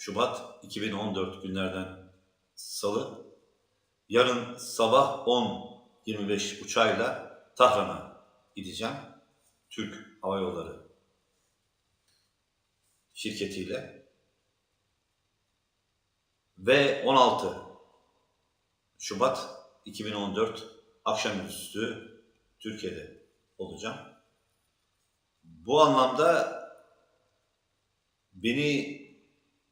11 Şubat 2014 günlerden Salı. Yarın sabah 10.25 uçağıyla Tahran'a gideceğim. Türk Hava Yolları şirketiyle. Ve 16 Şubat 2014 akşamüstü Türkiye'de olacağım. Bu anlamda beni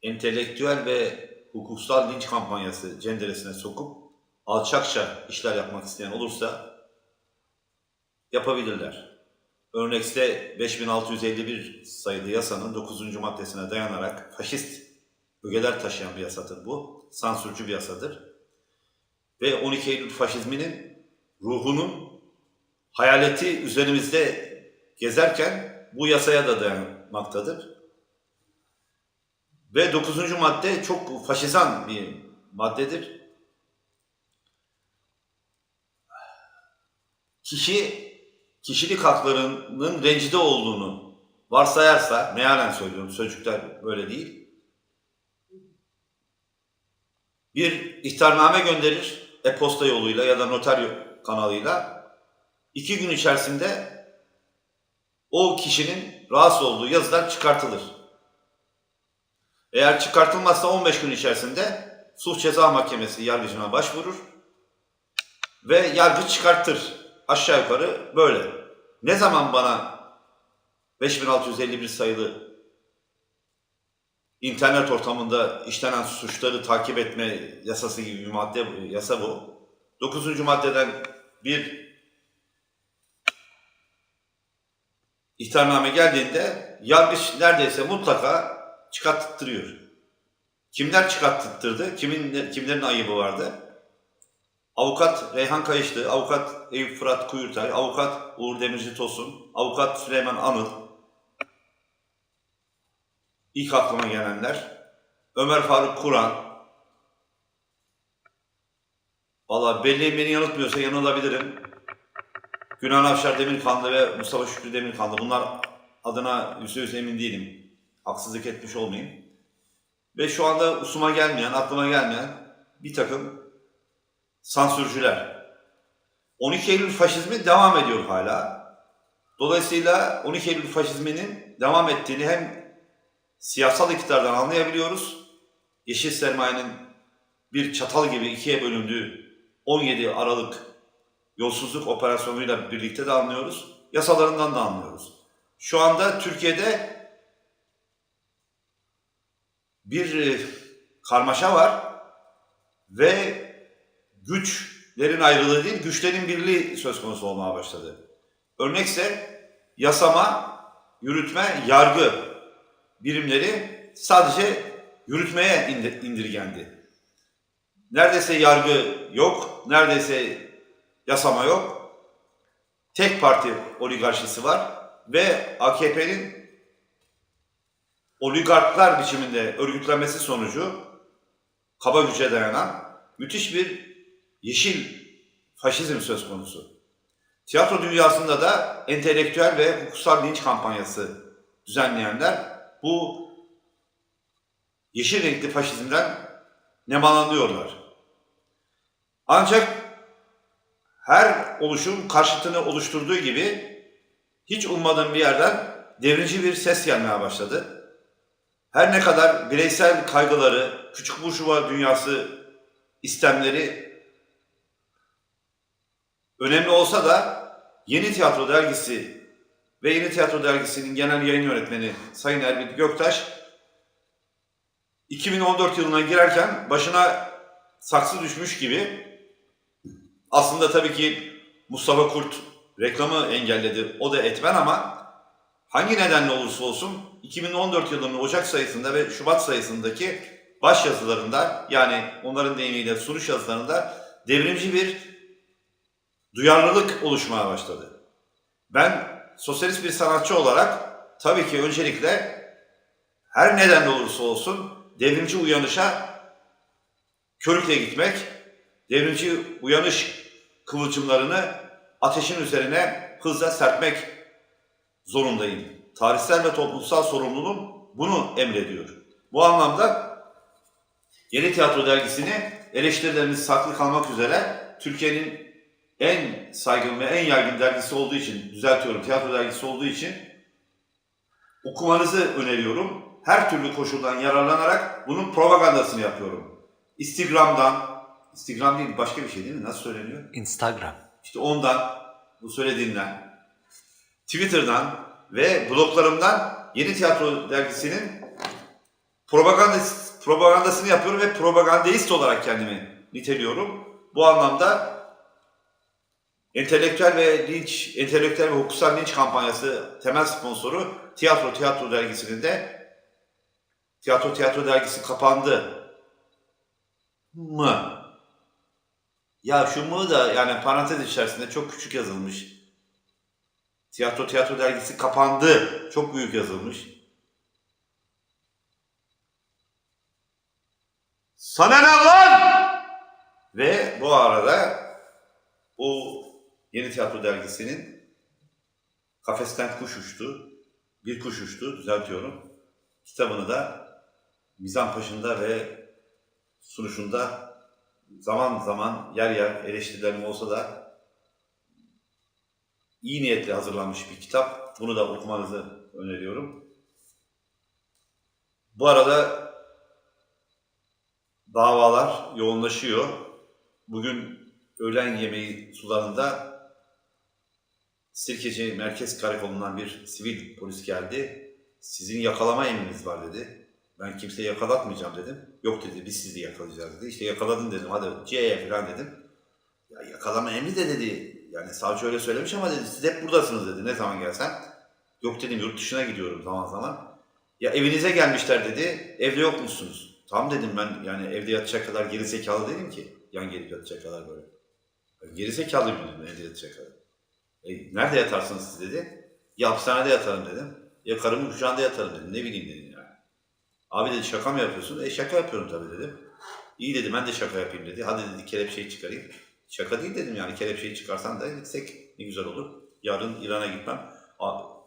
entelektüel ve hukuksal linç kampanyası cenderesine sokup alçakça işler yapmak isteyen olursa yapabilirler. Örnekte 5651 sayılı yasanın 9. maddesine dayanarak faşist ögeler taşıyan bir yasadır bu. Sansürcü bir yasadır. Ve 12 Eylül faşizminin ruhunun hayaleti üzerimizde gezerken bu yasaya da dayanmaktadır. Ve 9. madde çok faşizan bir maddedir. Kişi kişilik haklarının rencide olduğunu varsayarsa, mealen söylüyorum, sözcükler böyle değil. Bir ihtarname gönderir, e-posta yoluyla ya da noter kanalıyla. iki gün içerisinde o kişinin rahatsız olduğu yazılar çıkartılır. Eğer çıkartılmazsa 15 gün içerisinde Suç Ceza Mahkemesi yargıcına başvurur ve yargı çıkartır. Aşağı yukarı böyle. Ne zaman bana 5651 sayılı internet ortamında işlenen suçları takip etme yasası gibi bir madde yasa bu. 9. maddeden bir ihtarname geldiğinde yargıç neredeyse mutlaka çıkarttırıyor. Kimler çıkarttırdı? Kimin kimlerin ayıbı vardı? Avukat Reyhan Kayışlı, avukat Eyüp Fırat Kuyurtay, avukat Uğur Demirci Tosun, avukat Süleyman Anıl. İlk aklıma gelenler. Ömer Faruk Kur'an. Valla belleğim beni yanıltmıyorsa yanılabilirim. Günan Avşar Demirkanlı ve Mustafa Şükrü Demirkanlı. Bunlar adına yüzde yüz emin değilim. Haksızlık etmiş olmayayım. Ve şu anda usuma gelmeyen, aklıma gelmeyen bir takım sansürcüler. 12 Eylül faşizmi devam ediyor hala. Dolayısıyla 12 Eylül faşizminin devam ettiğini hem siyasal iktidardan anlayabiliyoruz. Yeşil sermayenin bir çatal gibi ikiye bölündüğü 17 Aralık yolsuzluk operasyonuyla birlikte de anlıyoruz. Yasalarından da anlıyoruz. Şu anda Türkiye'de bir e, karmaşa var ve güçlerin ayrılığı değil, güçlerin birliği söz konusu olmaya başladı. Örnekse yasama, yürütme, yargı birimleri sadece yürütmeye indir- indirgendi. Neredeyse yargı yok, neredeyse yasama yok. Tek parti oligarşisi var ve AKP'nin oligarklar biçiminde örgütlenmesi sonucu kaba güce dayanan müthiş bir yeşil faşizm söz konusu. Tiyatro dünyasında da entelektüel ve hukuksal linç kampanyası düzenleyenler bu yeşil renkli faşizmden nemalanıyorlar. Ancak her oluşum karşıtını oluşturduğu gibi hiç ummadığım bir yerden devrimci bir ses gelmeye başladı. Her ne kadar bireysel kaygıları, küçük burjuva dünyası istemleri önemli olsa da Yeni Tiyatro Dergisi ve Yeni Tiyatro Dergisi'nin genel yayın yönetmeni Sayın Erbil Göktaş 2014 yılına girerken başına saksı düşmüş gibi aslında tabii ki Mustafa Kurt reklamı engelledi. O da etmen ama hangi nedenle olursa olsun 2014 yılının Ocak sayısında ve Şubat sayısındaki baş yazılarında yani onların deyimiyle sunuş yazılarında devrimci bir duyarlılık oluşmaya başladı. Ben sosyalist bir sanatçı olarak tabii ki öncelikle her nedenle olursa olsun devrimci uyanışa körükle gitmek, devrimci uyanış kıvılcımlarını ateşin üzerine hızla serpmek zorundayım. Tarihsel ve toplumsal sorumluluğum bunu emrediyor. Bu anlamda Yeni Tiyatro Dergisi'ni eleştirilerimiz saklı kalmak üzere Türkiye'nin en saygın ve en yaygın dergisi olduğu için, düzeltiyorum, tiyatro dergisi olduğu için okumanızı öneriyorum. Her türlü koşuldan yararlanarak bunun propagandasını yapıyorum. Instagram'dan, Instagram değil başka bir şey değil mi? Nasıl söyleniyor? Instagram. İşte ondan, bu söylediğinden, Twitter'dan ve bloglarımdan Yeni Tiyatro Dergisi'nin propagandası, propagandasını yapıyorum ve propagandist olarak kendimi niteliyorum. Bu anlamda entelektüel ve linç, entelektüel ve hukuksal linç kampanyası temel sponsoru Tiyatro Tiyatro Dergisi'nin de Tiyatro Tiyatro Dergisi kapandı mı? Ya şu mı da yani parantez içerisinde çok küçük yazılmış. Tiyatro Tiyatro Dergisi kapandı. Çok büyük yazılmış. Sana ne lan? Ve bu arada o Yeni Tiyatro Dergisi'nin kafesten kuş uçtu. Bir kuş uçtu, düzeltiyorum. Kitabını da mizan başında ve sunuşunda zaman zaman yer yer eleştirilerim olsa da iyi niyetle hazırlanmış bir kitap. Bunu da okumanızı öneriyorum. Bu arada davalar yoğunlaşıyor. Bugün öğlen yemeği sularında Sirkeci Merkez Karakolu'ndan bir sivil polis geldi. Sizin yakalama emriniz var dedi. Ben kimseyi yakalatmayacağım dedim. Yok dedi biz sizi yakalayacağız dedi. İşte yakaladın dedim hadi C'ye falan dedim. Ya yakalama emri de dedi. Yani savcı öyle söylemiş ama dedi siz hep buradasınız dedi ne zaman gelsen. Yok dedim yurt dışına gidiyorum zaman zaman. Ya evinize gelmişler dedi. Evde yokmuşsunuz. Tam dedim ben yani evde yatacak kadar geri zekalı değilim ki. Yan gelip yatacak kadar böyle. Geri zekalı dedim evde yatacak kadar. E, nerede yatarsınız siz dedi. Ya hapishanede yatarım dedim. Ya karımın kucağında yatarım dedim. Ne bileyim dedim yani. Abi dedi şaka mı yapıyorsun? E şaka yapıyorum tabii dedim. İyi dedi ben de şaka yapayım dedi. Hadi dedi kelepçeyi çıkarayım. Şaka değil dedim yani kelepçeyi çıkarsan da gitsek ne güzel olur. Yarın İran'a gitmem.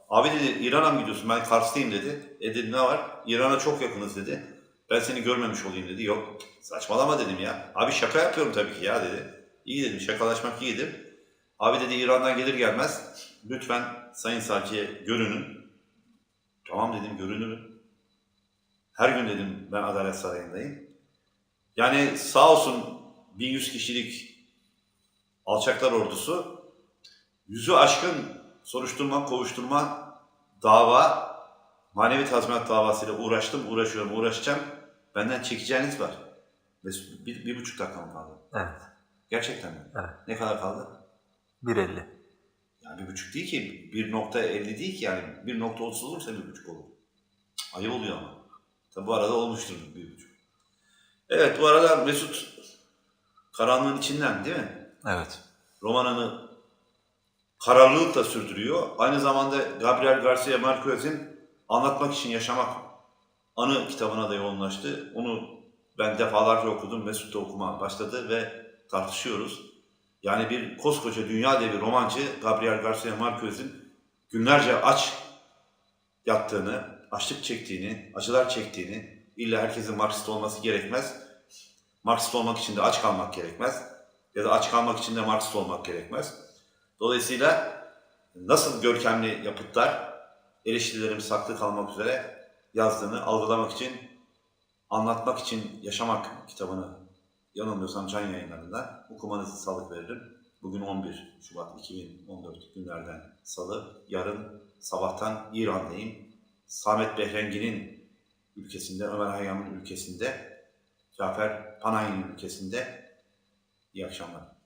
Abi dedi İran'a mı gidiyorsun? Ben Kars'tayım dedi. E dedim ne var? İran'a çok yakınız dedi. Ben seni görmemiş olayım dedi. Yok saçmalama dedim ya. Abi şaka yapıyorum tabii ki ya dedi. İyi dedim şakalaşmak iyidir. Abi dedi İran'dan gelir gelmez lütfen Sayın Savcı'ya görünün. Tamam dedim görünürüm. Her gün dedim ben Adalet Sarayı'ndayım. Yani sağ olsun 1100 kişilik alçaklar ordusu yüzü aşkın soruşturma, kovuşturma, dava, manevi tazminat davasıyla uğraştım, uğraşıyorum, uğraşacağım. Benden çekeceğiniz var. Ve bir, bir buçuk dakika mı kaldı? Evet. Gerçekten mi? Evet. Ne kadar kaldı? 1.50. Yani bir buçuk değil ki, 1.50 değil ki yani 1.30 olursa bir buçuk olur. Ayıp oluyor ama. Tabi bu arada olmuştur bir buçuk. Evet bu arada Mesut karanlığın içinden değil mi? Evet. Romanını kararlılıkla sürdürüyor. Aynı zamanda Gabriel Garcia Marquez'in Anlatmak için Yaşamak anı kitabına da yoğunlaştı. Onu ben defalarca okudum. Mesut okuma başladı ve tartışıyoruz. Yani bir koskoca dünya devi romancı Gabriel Garcia Marquez'in günlerce aç yattığını, açlık çektiğini, acılar çektiğini, illa herkesin Marksist olması gerekmez. Marksist olmak için de aç kalmak gerekmez. Ya da aç kalmak için de Marksist olmak gerekmez. Dolayısıyla nasıl görkemli yapıtlar eleştirilerimiz saklı kalmak üzere yazdığını algılamak için, anlatmak için yaşamak kitabını yanılmıyorsam Can yayınlarında okumanızı sağlık veririm. Bugün 11 Şubat 2014 günlerden salı. Yarın sabahtan İran'dayım. Samet Behrengi'nin ülkesinde, Ömer Hayyam'ın ülkesinde, Cafer Panay'ın ülkesinde. İyi akşamlar.